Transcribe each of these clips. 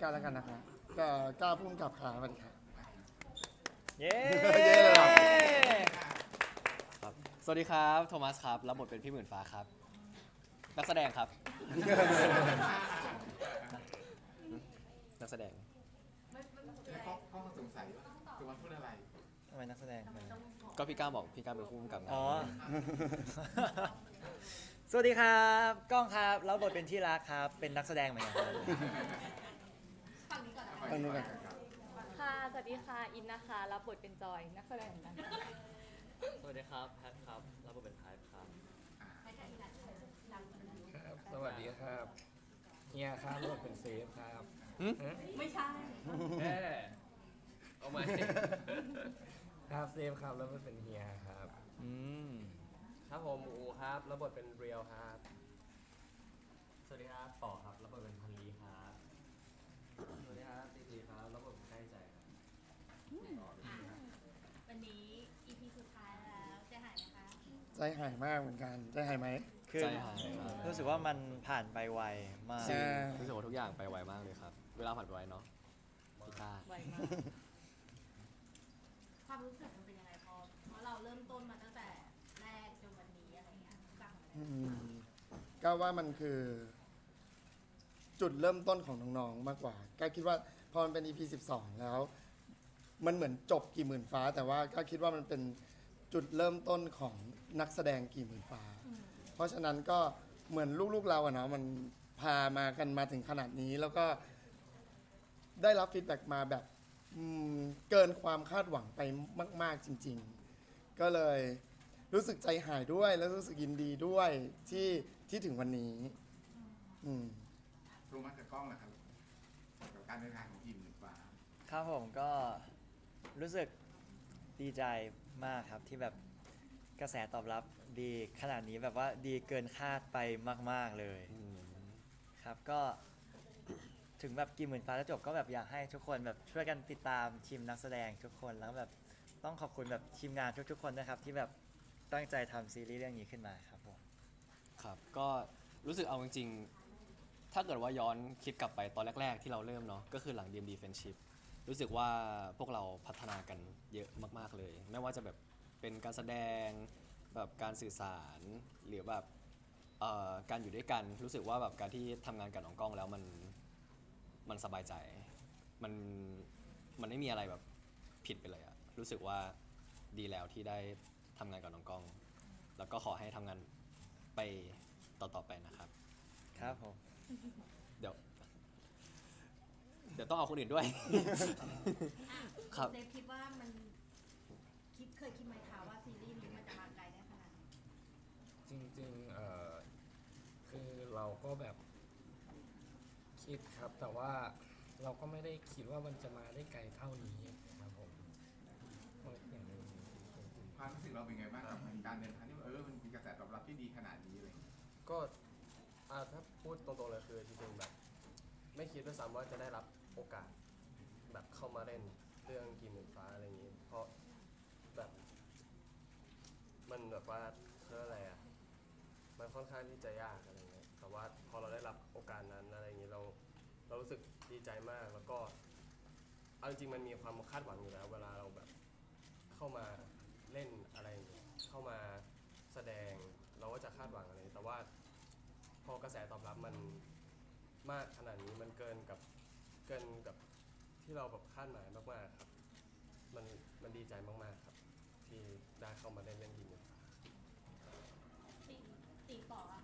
ก้าแล้วกันนะคะก็ก้าพุ่มกับขาสวัสดีค่ะ เย้เย้เลยเหรอ ครับสวัสดีครับ โทมัสครับ รับบทเป็นพี่หมื่นฟ้าครับ นักแสดงครับ นักแสดงแล้วเขาเขาสงสัยว่าตัวมันพูดอะไรทำไมนักแสดงเป็นก็พี่ก้าวบอกพี่ก้าวเป็นผู้กำกับงานอ๋อ สวัสดีครับกล้องครับแล้วบทเป็นที่รักครับ เป็นนักแสดงเหมือนกันครับ ทางนู้นกันค่ะ สวัสดีค่ะ อินนะคะ รับบทเป็นจอย นักแสดงเหมือนกันสวัสดีครับแพทครับรับบทเป็นไทป์ครับครับ สวัสดีครับเฮียครับรถเป็นเซฟครับไม่ใช่แม่เอาไหมครับเซฟครับแล้วเป็นเฮียครับอืมครับผมอูครับรับบทเป็นเรียวครับ สวัสดีครับต่อครับรับบทเป็นพันลีครับ สวัสดีครับตีตีครับ รับบทเป็นใกล้ใจครับ วันนี้ EP สุดท้ายแล้วจะหายไหมคะ ใจหายมากเหมือนกัน ใจหายไหม คือใจหายครับรู้สึกว่ามันผ่านไปไวมาก ใช่ รู้สึกว่าทุกอย่างไปไวมากเลยครับ เวลาผ่านไปไวเนาะพี่ก้าไวมากความรู้สึกมันเป็นยังไงพอเพราะเราเริ่มต้นมาตั้งแต่แรกจนวันนี้อะไรเงี้ยฟังหน่อยอืมก้าว่ามันคือ จุดเริ่มต้นของน้องๆมากกว่าก้าคิดว่าพอมันเป็น EP 12 แล้ว มันเหมือนจบกี่หมื่นฟ้า แต่ว่าก้าคิดว่ามันเป็นจุดเริ่มต้นของ นักแสดงกี่หมื่นฟ้า เพราะฉะนั้นก็เหมือนลูกๆเราอะเนาะมันพามากันมาถึงขนาดนี้แล้วก็ได้รับฟีดแบ็กมาแบบอืมเกินความคาดหวังไปมาก ๆจริง ๆ ก็เลยรู้สึกใจหายด้วยแล้วรู้สึกยินดีด้วยที่ที่ถึงวันนี้ อืม รู้มัดกับกล้องนะครับกับการเดินทางของทีมหนึ่งฟ้าครับผมก็รู้สึกดีใจมากครับที่แบบ กระแสตอบรับดีขนาดนี้แบบว่าดีเกินคาดไปมาก ๆเลยอืมครับก็ ถึงแบบกี่หมื่นฟ้าจะจบก็แบบอยากให้ทุกคนแบบช่วยกันติดตามทีมนักแสดงทุกคนแล้วแบบต้องขอบคุณแบบทีมงานทุกๆ คนนะครับ ที่แบบตั้งใจทำซีรีส์เรื่องนี้ขึ้นมาครับผม ครับ ก็รู้สึกเอาจริงๆ ถ้าเกิดว่าย้อนคิดกลับไปตอนแรก ๆ ที่เราเริ่มเนาะก็คือหลัง DMD Friendship รู้สึกว่าพวกเราพัฒนากันเยอะมากๆเลย ไม่ว่าจะแบบ เป็นการแสดงแบบการสื่อสารหรือแบบเอ่อการอยู่ด้วยกันรู้สึกว่าแบบการที่ทำงานกับน้องกล้องแล้วมันมันสบายใจ มันมันไม่มีอะไรแบบผิดไปเลยอะรู้สึกว่าดีแล้วที่ได้ทำงานกับน้องกล้อง แล้วก็ขอให้ทำงานไปต่อๆไปนะครับ ครับผม เดี๋ยว เดี๋ยวต้องเอาคนอื่นด้วย ครับ เซฟคิดว่ามันคิดเคยคิดไหมคะว่าซีรีส์นี้มันจะมาไกลได้ขนาดนี้ จริงๆเอ่อคือเรา ก็แบบคิดครับ แต่ว่าเราก็ไม่ได้คิดว่ามันจะมาได้ไกลเท่านี้ครับผมก็อย่างนี้ความรู้สึกเราเป็นไงบ้างกับการเดินทางที่เออมันมีกระแสตอบรับที่ดีขนาดนี้เลยก็อ่าถ้าพูดตรงๆเลยคือจริงๆแบบ ไม่คิดด้วยซ้ำว่าจะได้รับโอกาส แบบเข้ามาเล่นเรื่องกีหมื่นฟ้าอะไรอย่างนี้ เพราะแบบ มันแบบว่าเรื่องอะไรอะมันค่อนข้างที่จะยากอะไรเงี้ยแต่ว่าพ อเราได้รับโอกาสนั้นอะไรอย่างนี้เราเรารู้สึกดีใจมากแล้วก็เอาจริงๆมันมีความคาดหวังอยู่แล้ว เวลาเราแบบเข้ามาเล่นอะไรอย่างเงี้ยเข้ามาแสดงเราก็จะคาดหวังอะไร แต่ว่าพอกระแสตอบรับมันมากขนาดนี้มันเกินกับเกินกับที่เราแบบคาดหมายมากๆครับ มันมันดีใจมากๆครับ ที่ได้เข้ามาได้เล่นยิมตีตีบอกอะ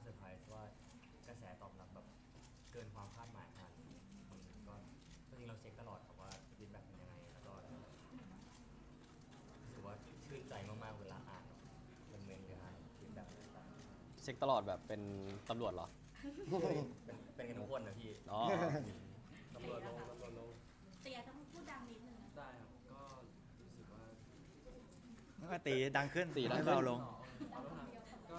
างเซอร์ไพรส์ว่ากระแสตอบรับแบบเกินความคาดหมายขนาดนี้อืมก็จริงๆเราเช็คตลอดครับว่าฟีดแบ็กเป็นยังไงแล้วก็รู้สึกว่าชื่นใจมากๆเวลาอ่านเป็นเมนต์หรืออ่านฟีดแบ็กต่างเช็คตลอดแบบเป็นตำรวจเหรอๆเป็นเป็นกันทุกคนนะพี่อ๋อตำรวจลงตำรวจลงเตียต้องพูดดังนิดนึงนะได้ครับก็รู้สึกว่าก็ตีดังขึ้นตีดังขึ้นให้เบาลง ก็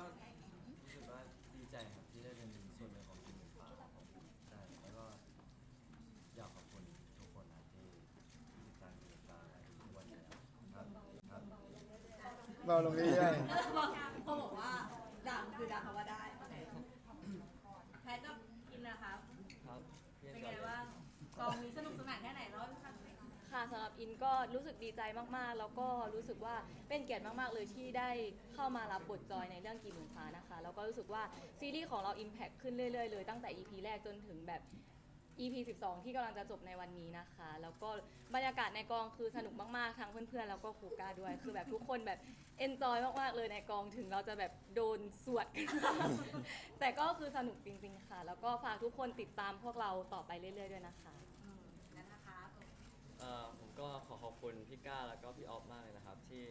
รู้สึกว่าดีใจครับที่ได้เป็นส่วนหนึ่งของทีมหมูป่าครับผมใช่แล้วก็อยากขอบคุณทุกคนนะที่ติดตามทีมหมูป่าทุกวันนี้ครับ เบาลงเรื่อยเขาบอกว่าดังคือดังคำว่าได้แพทก็อินนะครับครับเป็นไงบ้างกองนี้สนุกสนานแค่ไหนเล่าให้ฟังหน่อยค่ะสำหรับอินก็รู้สึกดีใจมากๆ แล้วก็รู้สึกว่าเป็นเกียรติมากๆเลยที่ได้เข้ามารับบทจอยในเรื่องกี่หมื่นฟ้านะคะ แล้วก็รู้สึกว่าซีรีส์ของเรา Impact ขึ้นเรื่อยๆเลยตั้งแต่ EP แรกจนถึงแบบ EP 12 ที่กำลังจะจบในวันนี้นะคะ แล้วก็บรรยากาศในกองคือสนุกมาก ๆ ทั้งเพื่อน ๆ แล้วก็ครูก้าด้วย คือแบบทุกคนแบบเอนจอยมาก ๆ เลยในกองถึงเราจะแบบโดนสวด แต่ก็คือสนุกจริง ๆ ค่ะ แล้วก็ฝากทุกคนติดตามพวกเราต่อไปเรื่อย ๆ ด้วยนะคะ อืมนะคะเอ่อผมก็ขอขอบคุณพี่ก้าแล้วก็พี่ออฟมากเลยนะครับ ที่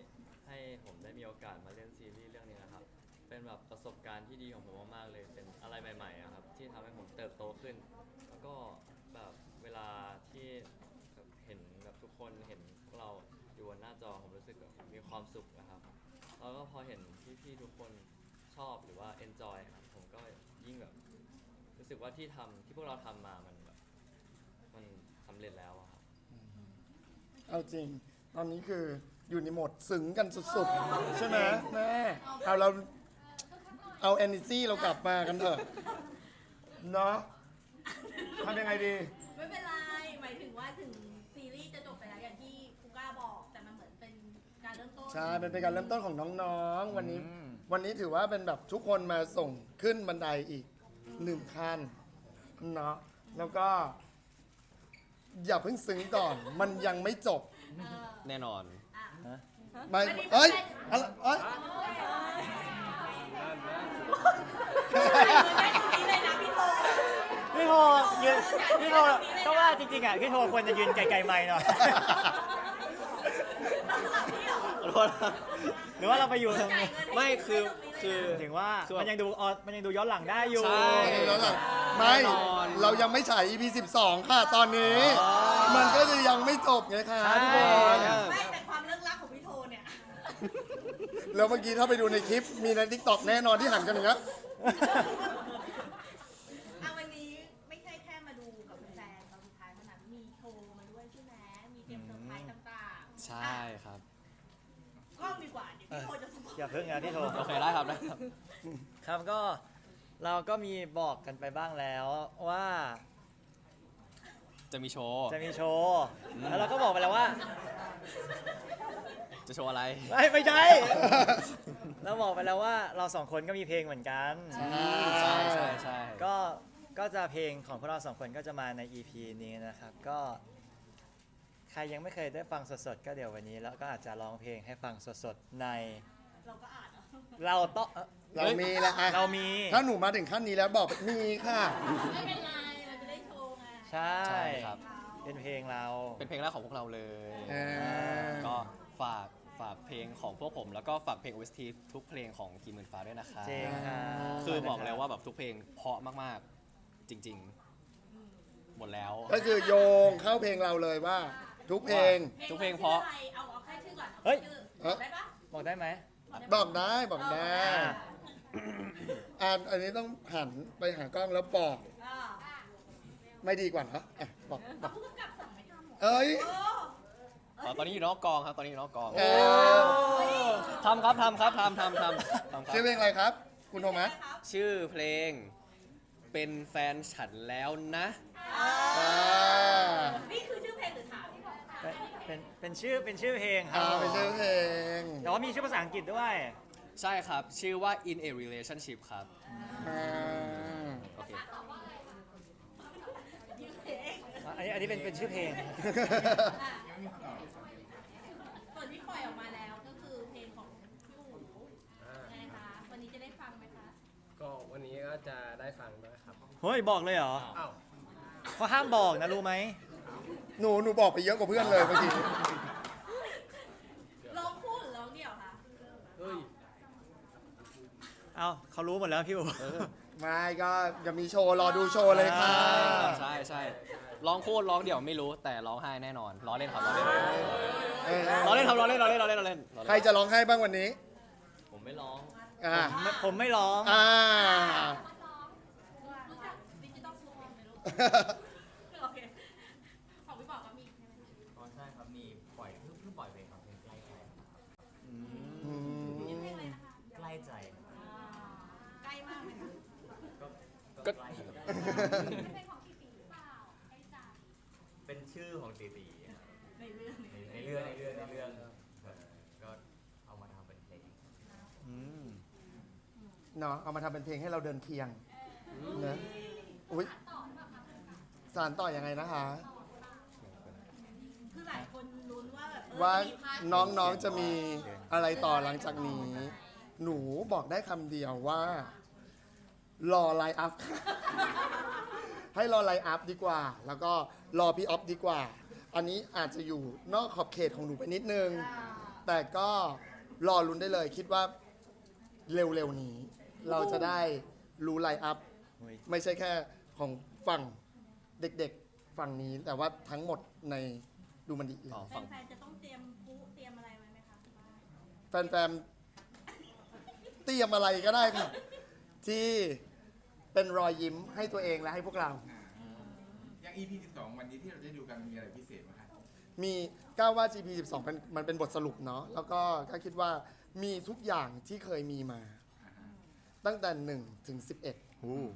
ให้ผมได้มีโอกาสมาเล่นซีรีส์เรื่องนี้นะครับ เป็นแบบประสบการณ์ที่ดีของผมมากๆเลยเป็นอะไรใหม่ๆอะครับที่ทำให้ผมเติบโตขึ้น ก็แบบเวลาที่แบบเห็นแบบทุกคนเห็นพวกเราอยู่บนหน้าจอผมรู้สึกแบบมีความสุขนะครับแล้วก็พอเห็นพี่ๆทุกคนชอบหรือว่า enjoy ครับผมก็ยิ่งแบบรู้สึกว่าที่ทำที่พวกเราทำมามันแบบมันสำเร็จแล้วอะครับ เอาจริง ตอนนี้คืออยู่ในโหมดซึ้งกันสุดๆ ใช่ไหมแม่เอาเราเอา energy เรากลับมากันเถอะเนาะ ทำยังไงดี ไม่เป็นไร หมายถึงว่าถึงซีรีส์จะจบไปแล้วอย่างที่ครูก้าบอก แต่มันเหมือนเป็นการเริ่มต้นใช่มันเป็นการเริ่มต้นของน้องๆ วันนี้วันนี้ถือว่าเป็นแบบทุกคนมาส่งขึ้นบันไดอีกหนึ่งขั้นเนาะ แล้วก็ อย่าเพิ่งซึ้งก่อน มันยังไม่จบเออแน่นอน อะ ไม่เอ้ยอะไรเอ้ยนี่เลยนะพี่โท พี่โทยืนพี่โทก็ว่าจริงๆอะพี่โทควรจะยืนไกลๆไมค์หน่อยขอโทษนะหรือว่าเราไปอยู่ตรงจ่ายนี้เงินให้ไม่คือตรงนี้เลยนะคือ ถึงว่าคือแบบมันยังดูออนมันยังดูย้อนหลังได้อยู่ ใช่ แล้วหลังไม่แน่นอน เรายังไม่ฉาย EP 12 ค่ะ ตอนนี้ มันก็จะยังไม่จบไงคะทุกคนไม่แต่ความเลิกลักของพี่โทเนี่ยแล้วเมื่อกี้ถ้าไปดูในคลิปมีในทิกตอกแน่นอนที่หันกันอย่างเงี้ย ช่ครับ กล้องดีกว่าเดี๋ยวพี่โทจะสปอยอย่าเพิ่งนะพี่โทโอเคได้ครับได้ครับ ครับก็เราก็มีบอกกันไปบ้างแล้วว่าจะมีโชว์ จะมีโชว์แล้วเราก็บอกไปแล้วว่าจะโชว์อะไรไม่ไม่ใช่เราบอกไปแล้วว่าเราสองคนก็มีเพลงเหมือนกัน ใช่ใช่ใช่ก็ก็จะเพลงของพวกเราสองคนก็จะมาใน EP นี้นะครับ ก็ ใครยังไม่เคยได้ฟังสดๆ ก็เดี๋ยววันนี้แล้วก็อาจจะร้องเพลงให้ฟังสดๆใน เราก็อ่านเอาเราต้องเอ่อเรามีแล้วอะเรามีถ้าหนูมาถึงขั้นนี้แล้วบอกมีค่ะ ไม่เป็นไรเราจะได้โชว์ไงใช่ ใช่ครับ เป็นเพลงเรา เป็นเพลงแรกของพวกเราเลยเออ ก็ฝากฝากเพลงของพวกผม แล้วก็ฝากเพลง OST ทุกเพลงของกีหมื่นฟ้าด้วยนะครับเจงครับคือบอกเลยว่าแบบทุกเพลงเพราะมากๆจริง ๆ หมดแล้ว ก็คือโยงเข้าเพลงเราเลยว่า ทุกเพลง ทุกเพลงเพราะชื่ออไเอาเอาแค่ชื่อก่อนเฮ้ยชื่อเอ้ยได้ปะบอกได้ไหม บอกได้บอกได้อ่าอ่าอันนี้ต้องหันไปหากล้องแล้วบอกอ่าไม่ดีกว่าเหรออะบอกบเอาอกผู้กำกับสั่งไม่ทำหรอเอ้ย โอ้อ๋อตอนนี้อยู่นอกกองครับ ตอนนี้อยู่นอกกองเออ ทำครับทำครับทำทำทำทำครัชื่อบเพลงอะไรครับ คุณโทมัสครับชื่อเพลงเป็นแฟนฉันแล้วนะอ่า นี่คือชื่อเพลงหรือถาม เป็นเป็นเป็นชื่อเป็นชื่อเพลงครัอ่าบเป็นชื่อเพลงแต่ว่ามีชื่อภาษาอังกฤษด้วย ใช่ครับ ชื่อว่า in a relationship ครับ อ่าโอเคชื่อเพลงอันนี้อันนี้เป็นเป็นชื่อเพลงอะส่วนที่ปล่อยออกมาแล้วก็คือเพลงของพี่อู๋ไงคะวันนี้จะได้ฟังไหมคะก็วันนี้ก็จะได้ฟังด้วยครับ เฮ้ย บอกเลยเหรออ้าว เขาห้ามบอกนะรู้ไหม หนูหนูบอกไปเยอะกว่าเพื่อนเลยบางทีร้องคู่หรือร้องเดี่ยวคะเฮ้ยเอาเขารู้หมดแล้วพี่อู๋ ไม่ก็จะมีโชว์รอดูโชว์เลยค่ะ ใช่ใช่ร้องคู่ร้องเดี่ยวไม่รู้แต่ร้องไห้แน่นอนล้อเล่นครับล้อเล่นเออล้อเล่นครับล้อเล่นล้อเล่นล้อเล่นล้อเล่นล้อใครเล่นจะร้องไห้บ้างวันนี้ ผมไม่ร้อง อ่าไม่ผมไม่ร้อง อ่า รู้จักดิจิตอลฟูไหมลูกโอเคของพี่บอกก็มีใช่ไหม อ๋อใช่ครับ มีปล่อยเพิ่งเพิ่งปล่อยเพลงครับเพลงใกล้ๆ อืม ก็ เป็นของพี่ปีหรือเปล่าให้ใจเป็นชื่อของตีตีครับในเรื่องในในเรื่องในเรื่องในเรื่องเออก็เอามาทำเป็นเพลง อืมเนาะเอามาทำเป็นเพลงให้เราเดินเคียงเนอะอุ้ยสารต่อยังไงนะคะ คือหลายคนลุ้นว่าแบบเออว่าจะมีพาร์ทน้องๆจะมีอะไรต่อหลังจากนี้ หนูบอกได้คำเดียวว่า รอไลน์อัพ ให้รอไลน์อัพดีกว่า แล้วก็รอพี่ออฟดีกว่า อันนี้อาจจะอยู่นอกขอบเขตของหนูไปนิดนึง แต่ก็รอลุ้นได้เลย คิดว่าเร็วๆนี้ เราจะได้รู้ไลน์อัพ เฮ้ยไม่ใช่แค่ของฝั่งเด็กๆฝั่งนี้ แต่ว่าทั้งหมดในดูมันดีเลยอ๋อฝั่งแฟนๆจะต้องเตรียมปุ๊เตรียมอะไรไว้ไหมคะแฟนๆเตรียมอะไรก็ได้ค่ะ ที่ เป็นรอยยิ้มให้ตัวเองและให้พวกเราอ่าอย่าง EP 12 วันนี้ที่เราจะดูกันมีอะไรพิเศษไหมครับมีก้าวว่า GP 12เป็นมันเป็นบทสรุปเนาะแล้วก็ก็คิดว่ามีทุกอย่างที่เคยมีมาอ่าฮะตั้งแต่1ถึงอืม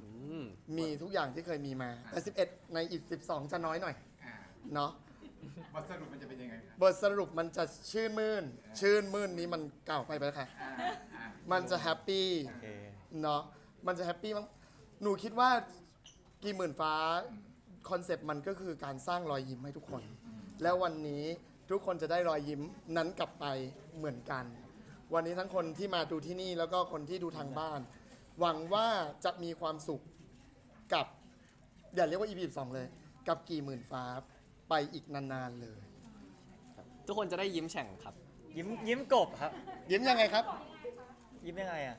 11 มีทุกอย่างที่เคยมีมา แต่ 11 ในอีก 12 จะน้อยหน่อยอ่าเนาะบทสรุปมันจะเป็นยังไงครับบทสรุปมันจะชื่นมื่น ชื่นมื่นนี้มันเก่าไปไปแล้วค่ะ อ่าอ่ามันจะแฮปปี้โอเค เนาะมันจะแฮปปี้มั้ง หนูคิดว่ากี่หมื่นฟ้าคอนเซปต์มันก็คือการสร้างรอยยิ้มให้ทุกคน แล้ววันนี้ทุกคนจะได้รอยยิ้มนั้นกลับไปเหมือนกัน วันนี้ทั้งคนที่มาดูที่นี่แล้วก็คนที่ดูทางบ้าน หวังว่าจะมีความสุขกับอย่าเรียกว่า EP 2เลย กับกี่หมื่นฟ้าไปอีกนานๆเลย ทุกคนจะได้ยิ้มแฉ่งครับ ยิ้มยิ้มกบครับ ยิ้มยังไงครับ ยิ้มยังไงอะ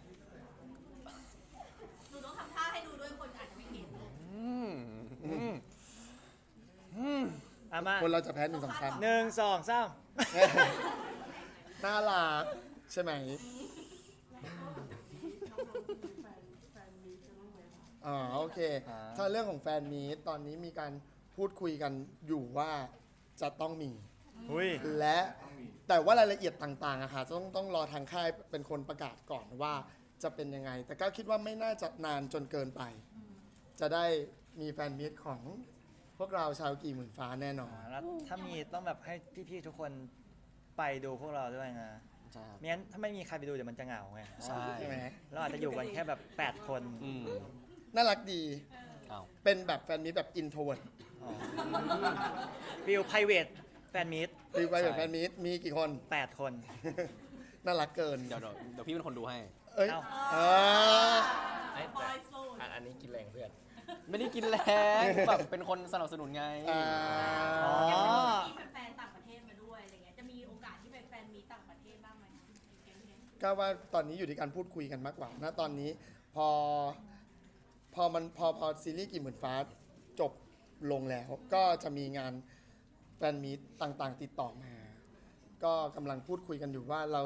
หนูต้องทำท่าให้ดูด้วยคนอาจจะไม่เห็น อืมอืมอืม อา มาคนเราจะแพ้หนึ่งสองสามหนึ่งสองสามน่ารักใช่ไหมอ๋อโอเค ถ้าเรื่องของแฟนมีตตอนนี้มีการพูดคุยกันอยู่ว่าจะต้องมี หุยและต้องมีแต่ว่ารายละเอียดต่างๆอะค่ะต้องต้องรอทางค่ายเป็นคนประกาศก่อนว่าจะเป็นยังไง แต่ก็คิดว่าไม่น่าจะนานจนเกินไป จะได้มีแฟนมีตของ พวกเราชาวกี่หมื่นฟ้าแน่นอนแล้วถ้ามีต้องแบบให้พี่ๆทุกคนไปดูพวกเราด้วยนะใช่ครับไม่งั้นถ้าไม่มีใครไปดูเดี๋ยวมันจะเหงาไงใช่ใช่ไหมเราอาจจะอยู่กันแค่แบบ8คนอืมน่ารักดีเอาเป็นแบบแฟนมีตแบบอินโทรเวิร์ดฟิลไพรเวทแฟนมีตรีไวแบบแฟนมีตมีกี่คน8คน น่ารักเกิน เดี๋ยวเดี๋ยวเดี๋ยวพี่เป็นคนดูให้ เอ้ยเอ้าอ่าไอ้บแต่อยสูตรอันอันนี้กินแรงเพื่อน ไม่ได้กินแรงแบบเป็นคนสนับสนุนไง อ่า อ๋อ มีแฟนๆต่างประเทศมาด้วยอะไรเงี้ย จะมีโอกาสที่เป็นแฟนมีต่างประเทศบ้างไหมคะในเกมนี้ก็ว่าตอนนี้อยู่ที่การพูดคุยกันมากกว่านะตอนนี้พอพอมันพอพอซีรีส์กี่หมื่นฟ้าจบลงแล้ว ก็จะมีงานแฟนมีตต่างๆ ติดต่อมา ก็กำลังพูดคุยกันอยู่ว่าเรา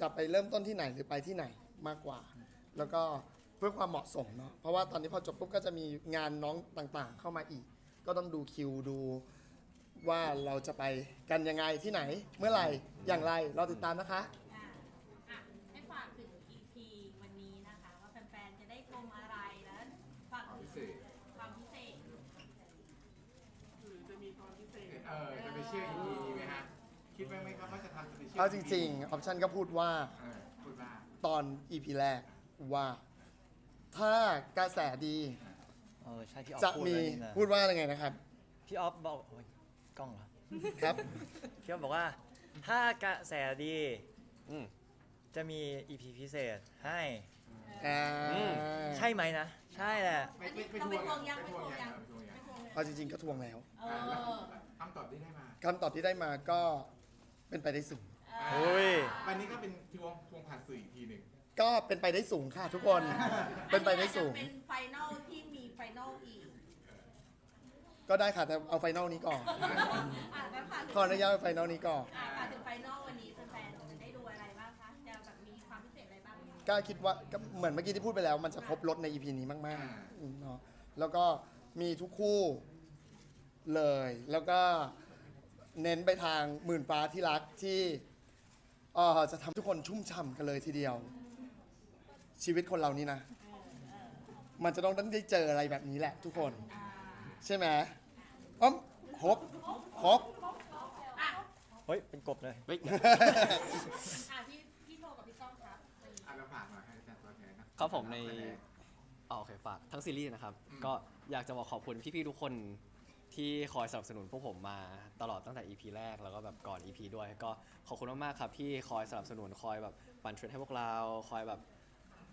จะไปเริ่มต้นที่ไหนหรือไปที่ไหนมากกว่า แล้วก็ เพื่อความเหมาะสมเนาะเพราะว่าตอนนี้พอจบปุ๊บก็จะมีงานน้องต่างๆ เข้ามาอีก ก็ต้องดูคิวดูว่าเราจะไปกันยังไงที่ไหน เมื่อไหร่อย่างไรเราติดตามนะคะ อะอะให้ฝากถึง EP วันนี้นะคะ ว่าแฟนๆ จะได้ชมอะไรแล้วฝากความถึพิงเศษความพิเศษ เออจะไปเชื่อ EP นี้ไหมฮะ คิดไว้ไหมครับว่าจะทำจะไปเชื่อเอาจริงๆออปชันก็พูดว่าเออพูดว่า ตอน EP แรกว่า ถ้ากระแสดีเออใช่พี่ออฟจะพูดมีไว้นี่นะพูดว่าอะไรไงนะครับ พี่ออฟบอกโอ้ยกล้องเหรอครับ พี่ออฟบอกว่า ถ้ากระแสดี อืม จะมีอีพีพิเศษให้ อ่าอืม ใช่ไหมนะ ใช่แหละไม่ไม่ไม่เราทไปวงทวงยังไม่ไปททววงงยัยังงไม่ทวงยังไปทวงยังเอาจริงๆก็ทวงแล้วเออคำตอบที่ได้มาคำตอบที่ได้มาก็เป็นไปได้สูงโอ้ย วันนี้ก็เป็นทวงทวงผ่านสื่ออีกทีหนึ่ง ก็เป็นไปได้สูงค่ะทุกคน เป็นไปได้สูงอันนี้อาจจะเป็นไฟนอลที่มีไฟนอลอีกก็ได้ค่ะ แต่เอาไฟนอลนี้ก่อน อะงั้นฝากถึงขออนุญาตเอาไฟนอลนี้ก่อน อะฝากถึงไฟนอลวันนี้แฟนๆจะได้ดูอะไรบ้างคะจะแบบมีความพิเศษอะไรบ้างก็คิดว่าก็เหมือนเมื่อกี้ที่พูดไปแล้ว มันจะครบรถใน EP นี้มากๆอืมเนาะแล้วก็มีทุกคู่เลย แล้วก็เน้นไปทางหมื่นฟ้าที่รักที่เอ่อจะทำให้ทุกคนชุ่มฉ่ำกันเลยทีเดียว ชีวิตคนเรานี่นะ มันจะต้องได้เจออะไรแบบนี้แหละทุกคน ใช่ไหมอ้อมครบครบเฮ้ย เป็นกบเลยเฮ้ยอะพี่พี่โทกับพี่ก้องครับอะเราฝากหน่อยให้จัดตัวแทนนะครับผมในอ๋อโอเคฝากทั้งซีรีส์นะครับ ก็อยากจะบอกขอบคุณพี่ๆทุกคนที่คอยสนับสนุนพวกผมมาตลอดตั้งแต่ EP แรกแล้วก็แบบก่อน EP ด้วย ก็ขอบคุณมากๆครับที่คอยสนับสนุนคอยแบบปั่นเทรนให้พวกเรา คอยแบบ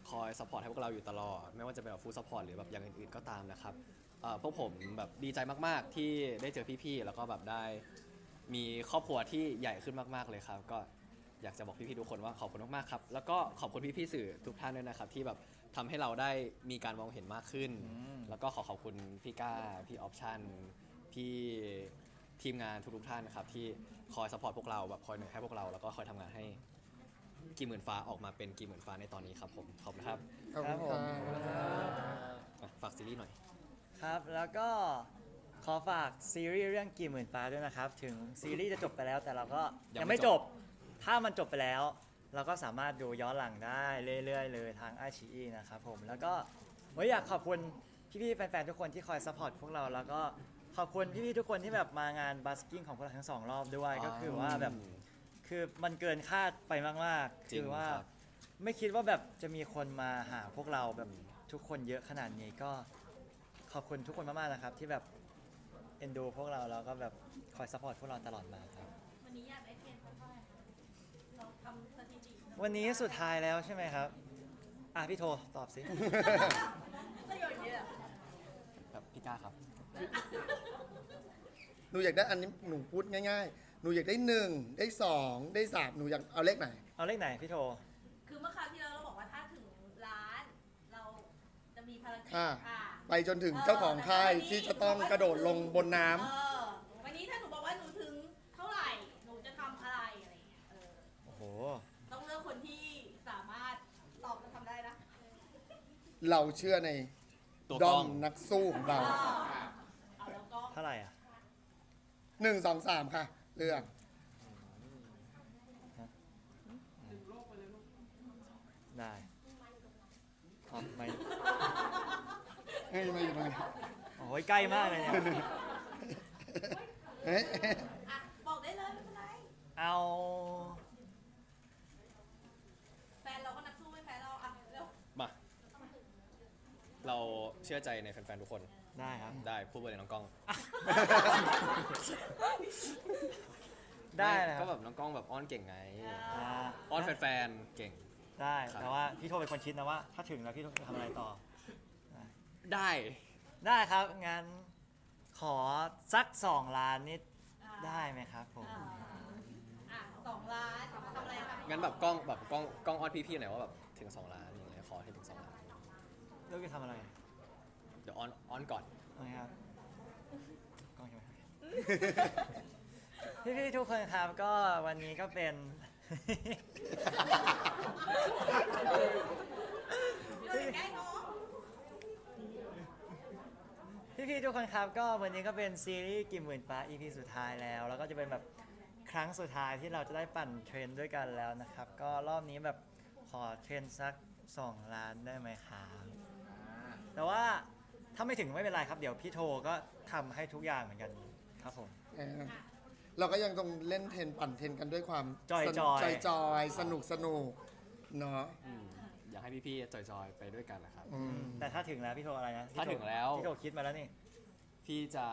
คอยซัพพอร์ตให้พวกเราอยู่ตลอด ไม่ว่าจะเป็นแบบฟูลซัพพอร์ตหรือแบบอย่างอื่นๆก็ตามนะครับเอ่อพวกผมแบบดีใจมากๆ ที่ได้เจอพี่ๆ แล้วก็แบบได้มีครอบครัวที่ใหญ่ขึ้นมากๆเลยครับ ก็อยากจะบอกพี่ๆ ทุกคนว่าขอบคุณมากๆครับ แล้วก็ขอบคุณพี่ๆ สื่อทุกท่านด้วยนะครับ ที่แบบทำให้เราได้มีการมองเห็นมากขึ้น แล้วก็ขอขอบคุณพี่ก้า พี่ออปชั่น พี่ทีมงานทุกๆ ท่านนะครับที่คอยสปอร์ตพวกเราแบบคอยเหนื่อยให้พวกเรา แล้วก็คอยทำงานให้ กีหมื่นฟ้าออกมาเป็นกีหมื่นฟ้าในตอนนี้ครับผมขอบคุณครับขอบคุณครับ อะฝากซีรีส์หน่อย ครับ แล้วก็ขอฝากซีรีส์เรื่องกี่หมื่นฟ้าด้วยนะครับ ถึงซีรีส์จะจบไปแล้วแต่เราก็ยัยังงไม่ไม่จจบบถ้ามันจบไปแล้ว เราก็สามารถดูย้อนหลังได้เรื่อยๆเลยทางไอชีนะครับผม แล้วก็ผมอยากขอบคุณพี่ๆแฟนๆทุกคนที่คอยซัพพอร์ตพวกเรา แล้วก็ขอบคุณพี่ๆทุกคนที่แบบมางานบัสกิ้งของพวกเราทั้งสองรอบด้วย ก็คือว่าแบบ คือมันเกินคาดไปมากๆจริงคือว่า ครับ ไม่คิดว่าแบบจะมีคนมาหาพวกเราแบบทุกคนเยอะขนาดนี้ก็ขอบคุณทุกคนมากๆนะครับ ที่แบบเอ็นดูพวกเราแล้วก็แบบคอยซัพพอร์ตพวกเราตลอดมาครับ วันนี้อยากได้เทรนเท่าไหร่คะเราทำสถิติวันนี้สุดท้ายแล้วใช่ไหมครับ อะพี่โทตอบสิ ประโยชน์เยอะแบบพี่ก้าครับ หนูอยากได้อันนี้หนูพูดง่ายๆ หนูอยากได้หนึ่งได้สองได้สามหนูอยากเอาเลขไหน เอาเลขไหนพี่โท คือเมื่อคราวที่แล้วเราบอกว่าถ้าถึงล้าน เราจะมีภารกิจอ่า อ่าไปจนถึงเจ้าของค่ายที่จะต้องกระโดดลงบนน้ำ เออวันนี้ถ้าหนูบอกว่าหนูถึงเท่าไหร่หนูจะทำอะไรอะไรอย่างเงี้ยเออโอ้โห ต้องเลือกคนที่สามารถตอบและทำได้นะเราเชื่อในตัวด้กล้ออมงนักสู้ของเราเอาแล้วก็เท่าไหร่อะหนึ่งสองสามค่ะ เลือกได้ท็อปไหมเฮ้ยไม่อยู่ตรงนี้โอ้ยใกล้มากเลยเนี่ยเฮ้ยอะบอกได้เลยไม่เป็นไร เอาแฟนเราก็นักสู้ไม่แพ้เราอะเร็วมา เราเชื่อใจในแฟนๆทุกคน ได้ครับ ได้พูดไปเลยน้องกล้อง ได้นะคก็รับแบบน้องกล้องแบบอ้อนเก่งไง อ่าอ้อนแฟนๆ เก่ง ได้ ครับ แต่ว่าพี่โทเป็นคนคิดนะว่า ถ้าถึงแล้วพี่โทจะทำอะไรต่อ ได้ ได้ครับ งั้นขอสักสองล้านนิดอ่าได้ไหมครับผม อ่าอะสองล้านทำอะไรคะงั้นแบบกล้องแบบกล้องกล้องอ้อนพี่ๆหน่อยว่าแบบถึง2ล้านอย่างเงี้ยขอให้ถึง2ล้าน เลือกจะทำอะไรเดี๋ยวอ้อนอ้อนก่อนเอาไงครับกล้องใช่ไหม พี่พี่ๆทุกคนครับก็วันนี้ก็เป็น เราอย่าแกล้น้องพี่ๆทุกคนครับก็วันนี้ก็เป็นซีรีส์กี่หมื่นฟ้า EP สุดท้ายแล้ว แล้วก็จะเป็นแบบครั้งสุดท้ายที่เราจะได้ปั่นเทรนด้วยกันแล้วนะครับ ก็รอบนี้แบบขอเทรนสัก 2 ล้านได้ไหมครับแต่ว่าถ้าไม่ถึงไม่เป็นไรครับ เดี๋ยวพี่โทก็ทำให้ทุกอย่างเหมือนกัน ครับผม เออเราก็ยังต้องเล่นเทนปั่นเทนกันด้วยความจอยๆสนุกจอยๆสนุกสนุกเนาะอืมอยากให้พี่ๆจอยๆไปด้วยกันนะครับ อืม แต่ถ้าถึงแล้วพี่โทอะไรนะพี่ถ้าโทถึงแล้ว พี่โทคิดมาแล้วนี่ พี่จะ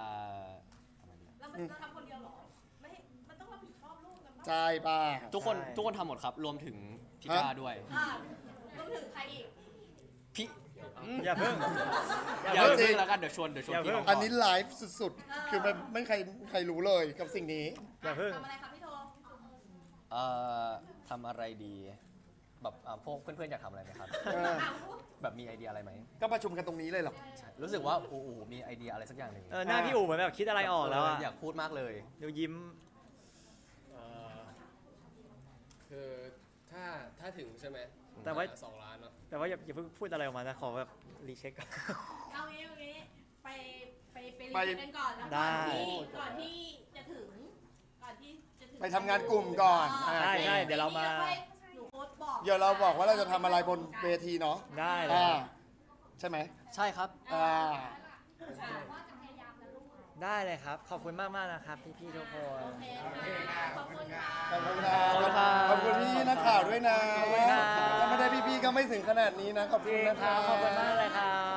ทำไมดีอะเราไม่เราทำคนเดียวเหรอ ไม่ให้มันต้องรับผิดชอบลูกกันบ้างใช่ป่ะ ทุกคนทุกคนทำหมดครับ รวมถึงพี่ก้าฮะด้วย อ่ารวมถึงใครอีกพี่ อืมอย่าเพิ่ง อย่าเพิ่งแล้วกันเดี๋ยวชวนเดี๋ยวชวนอย่าพี่เพิ่น้งองอัก่นอนนี้ไลฟ์สุดๆ คือมันไม่ใครใครรู้เลยกับสิ่งนี้ อย่าเพิ่ง ทำอะไรครับพี่โทเอ่อทำอะไรดี แบบอ่าพวกเพื่อนๆอยากทำอะไรไหมครับ เอออะแบบมีไอเดียอะไรไหมก็ประชุมกันตรงนี้เลยเหรอ ใช่รู้สึกว่าอูอูมีไอเดียอะไรสักอย่างหนึ่งเออหน้าพี่อู๋เหมือนแบบคิดอะไรออกแล้วอะเอยากพูดมากเลย เดี๋ยวยิ้ม เอ่อคือถ้า ถ้าถึงใช่ไหมแต่ว่า สองล้านเนาะแต่ว่าอย่าอย่าเพิ่งพูดอะไรออกมานะ ขอแบบรีเช็คก่อน เอางี้เอางี้ไปไปไปไป เรียนกันก่อนแล้วได้ก่อนที่ก่อนที่จะถึง ก่อนที่จะถึงไปทำงานกลุ่มก่อนอ่า ได้ได้เดี๋ยวเรามา หนูโค้ดบอกเดี๋ยวเราบอกว่าเราจะทำอะไรบนเวทีเนาะได้เลยอ่าคใช่ไหมใช่ครับ อ่า ได้เลยครับ ขอบคุณมากๆนะครับพี่ๆทุกคนขอบคุณนะขอบคุณครับขอบคุณพี่ๆนักข่าวด้วยนะขอบคุณครับ ถ้าไม่ได้พี่ๆก็ไม่ถึงขนาดนี้นะ ขอบจริคุณงนะคครัรับบขอบคุณมากเลยครับ